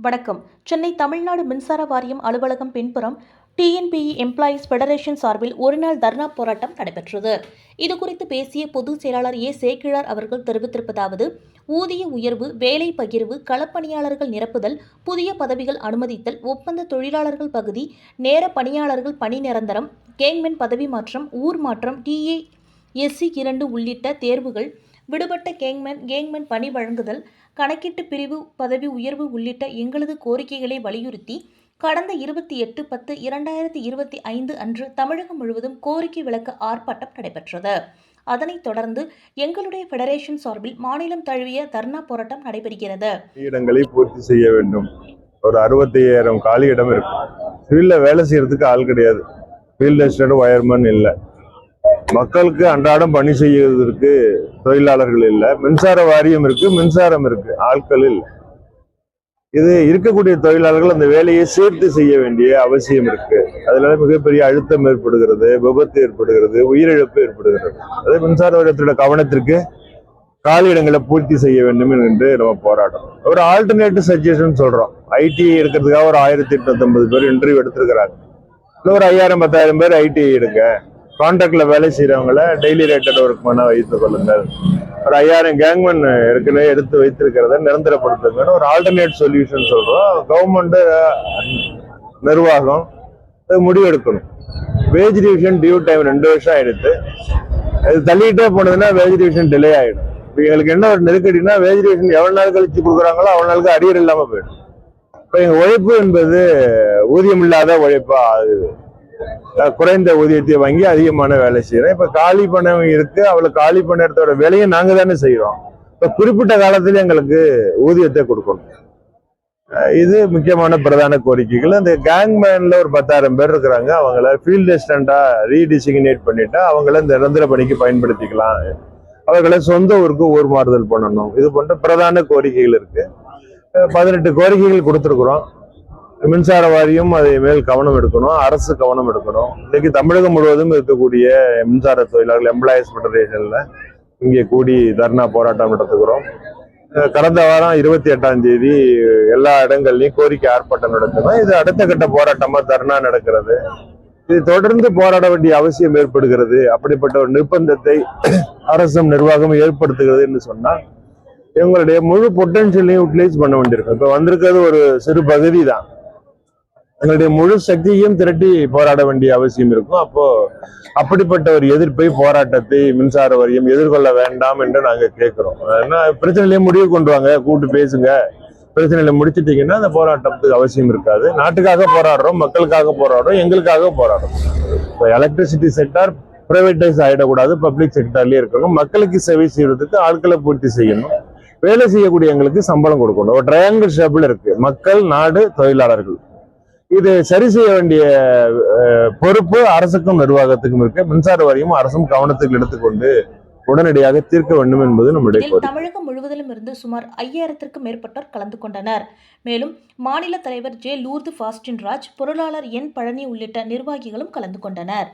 வணக்கம். சென்னை தமிழ்நாடு மின்சார வாரியம் அலுவலகம் பின்புறம் டிஎன்பிஇ எம்ப்ளாயீஸ் ஃபெடரேஷன் சார்பில் ஒருநாள் தர்ணா போராட்டம் நடைபெற்றது. இதுகுறித்து பேசிய பொதுச் செயலாளர் ஏ. சேக்கிழார் அவர்கள் தெரிவித்திருப்பதாவது ஊதிய உயர்வு வேலை பகிர்வு களப்பணியாளர்கள் நிரப்புதல் புதிய பதவிகள் அனுமதித்தல் ஒப்பந்த தொழிலாளர்கள் பகுதி நேர பணியாளர்கள் பணி நிரந்தரம் கேங்மென் பதவி மாற்றம் ஊர் மாற்றம் டிஏ எஸ்சி இரண்டு உள்ளிட்ட தேர்வுகள் விடுபட்ட கேங்மேன் கேங்மேன் பணி வழங்குதல் கணக்கீட்டு பிரிவு பதவி உயர்வு உள்ளிட்ட எங்களது கோரிக்கைகளை வலியுறுத்தி கடந்த இருபத்தி எட்டு பத்து இரண்டாயிரத்தி இருபத்தி ஐந்து அன்று தமிழகம் முழுவதும் கோரிக்கை விளக்க ஆர்ப்பாட்டம் நடைபெற்றது. அதனைத் தொடர்ந்து எங்களுடைய ஃபெடரேஷன் சார்பில் மாநிலம் தழுவிய தர்ணா போராட்டம் நடைபெறுகிறது. இடங்களை பூர்த்தி செய்ய வேண்டும். ஒரு அறுபத்தையாயிரம் காலி இடம் இருக்கும் ஃபீல்டில் வேலை செய்யறதுக்கு ஆள் கிடையாது. ஃபீல்ட் அசிஸ்டன்ட் ஒயர்மேன் இல்லை. மக்களுக்கு அன்றாடம் பணி செய்வதற்கு தொழிலாளர்கள் இல்லை. மின்சார வாரியம் இருக்கு மின்சாரம் இருக்கு ஆட்கள் இல்லை. இது இருக்கக்கூடிய தொழிலாளர்கள் அந்த வேலையை சேர்த்து செய்ய வேண்டிய அவசியம் இருக்கு. அதனால மிகப்பெரிய அழுத்தம் ஏற்படுகிறது விபத்து ஏற்படுகிறது உயிரிழப்பு ஏற்படுகிறது. அது மின்சார வாரியத்தோட கவனத்திற்கு காலியிடங்களை பூர்த்தி செய்ய வேண்டும் என்று நம்ம போராட்டம் ஒரு ஆல்டர்னேட்டிவ் சஜஷன் சொல்றோம். ஐடிஐ எடுக்கிறதுக்காக ஒரு ஆயிரத்தி எட்நூத்தி பேர் இன்டர்வியூ எடுத்திருக்கிறாங்க. இல்லை ஒரு ஐயாயிரம் பத்தாயிரம் பேர் ஐடிஐ எடுங்க. கான்ட்ராக்ட்ல வேலை செய்கிறவங்கள டெய்லி ரேட்டட் ஒர்க் பண்ண வைத்துக் கொள்ளுங்கள். ஒரு ஐயாயிரம் கேங்மேன் ஏற்கனவே எடுத்து வைத்திருக்கிறத நிரந்தரப்படுத்துங்கன்னு ஒரு ஆல்டர்னேட் சொல்யூஷன் சொல்கிறோம் கவர்மெண்ட்டு நிர்வாகம் முடிவெடுக்கணும். வேஜ் டிவிஷன் டியூ டைம் ரெண்டு வருஷம் ஆயிடுத்து அது தள்ளிக்கிட்டே போனதுன்னா வேஜ் டிவிஷன் டிலே ஆகிடும் இப்போ எங்களுக்கு என்ன ஒரு நெருக்கடினா வேஜ் டிவிஷன் எவ்வளோ நாள் கழிச்சு கொடுக்குறாங்களோ அவ்வளோ நாளுக்கு அரியர் இல்லாமல் போயிடும். இப்போ எங்கள் உழைப்பு என்பது ஊதியம் இல்லாத உழைப்பாக ஆகுது குறைந்த ஊதியத்தை வாங்கி அதிகமான வேலை செய்யறோம் இப்ப காலி பணம் இருக்கு அவளுக்கு காலி பண்ண இடத்தோட வேலையை நாங்க தானே செய்யறோம் இப்ப குறிப்பிட்ட காலத்துல எங்களுக்கு ஊதியத்தை கொடுக்கணும். இது முக்கியமான பிரதான கோரிக்கைகள். அந்த கேங்மேன்ல ஒரு பத்தாயிரம் பேர் இருக்கிறாங்க. அவங்கள ஃபீல்டு அசிஸ்டண்டா ரீடிசிக்னேட் பண்ணிட்டா அவங்கள இந்த நிரந்தர பணிக்கு பயன்படுத்திக்கலாம். அவர்களை சொந்த ஊருக்கு ஊர் மாறுதல் பண்ணணும். இது போன்ற பிரதான கோரிக்கைகள் இருக்கு. பதினெட்டு கோரிக்கைகள் கொடுத்துருக்குறோம். மின்சார வாரியம் அதை மேல் கவனம் எடுக்கணும் அரசு கவனம் எடுக்கணும். இன்னைக்கு தமிழகம் முழுவதும் இருக்கக்கூடிய மின்சார தொழிலாளர்கள் எம்ப்ளாயீஸ் ஃபெடரேஷன்ல இங்கே கூடி தர்ணா போராட்டம் நடத்துகிறோம். கடந்த வாரம் இருபத்தி எட்டாம் தேதி எல்லா இடங்கள்லையும் கோரிக்கை ஆர்ப்பாட்டம் நடத்தணும் இது அடுத்த கட்ட போராட்டமா தர்ணா நடக்கிறது. இது தொடர்ந்து போராட வேண்டிய அவசியம் ஏற்படுகிறது. அப்படிப்பட்ட ஒரு நிர்பந்தத்தை அரசும் நிர்வாகம் ஏற்படுத்துகிறதுன்னு சொன்னால் சொன்னா இவங்களுடைய முழு பொட்டன்ஷியலையும் யூட்டிலைஸ் பண்ண வேண்டியிருக்கும். இப்போ வந்திருக்கிறது ஒரு சிறு பகுதி தான் எங்களுடைய முழு சக்தியையும் திரட்டி போராட வேண்டிய அவசியம் இருக்கும். அப்போ அப்படிப்பட்ட ஒரு எதிர்ப்பை போராட்டத்தை மின்சார வாரியம் எதிர்கொள்ள வேண்டாம் என்று நாங்கள் கேட்கிறோம். ஏன்னா பிரச்சனையிலேயே முடிவு கொண்டு வாங்க கூட்டு பேசுங்க. பிரச்சனையில முடிச்சிட்டீங்கன்னா அந்த போராட்டத்துக்கு அவசியம் இருக்காது. நாட்டுக்காக போராடுறோம் மக்களுக்காக போராடுறோம் எங்களுக்காக போராடுறோம். இப்போ எலக்ட்ரிசிட்டி செக்டார் ப்ரைவேட்டைஸ் ஆகிடக்கூடாது பப்ளிக் செக்டார்லேயே இருக்கணும். மக்களுக்கு சேவை செய்வதற்கு ஆட்களை பூர்த்தி செய்யணும். வேலை செய்யக்கூடிய எங்களுக்கு சம்பளம் கொடுக்கணும். ஒரு ட்ரையாங்கிள் ஷேப்பில் இருக்கு. மக்கள் நாடு தொழிலாளர்கள். இது சரி செய்ய வேண்டிய பொறுப்பு அரசுக்கும் நிர்வாகத்துக்கும் இருக்கு. மின்சார வாரியம் அரசும் கவனத்துக்கு எடுத்துக்கொண்டு உடனடியாக தீர்க்க வேண்டும் என்பது நம்முடைய தமிழகம் முழுவதிலும் இருந்து சுமார் ஐயாயிரத்திற்கும் மேற்பட்டோர் கலந்து கொண்டனர். மேலும் மாநில தலைவர் ஜே. லூர்து ஃபாஸ்டின் ராஜ் பொருளாளர் என். பழனி உள்ளிட்ட நிர்வாகிகளும் கலந்து கொண்டனர்.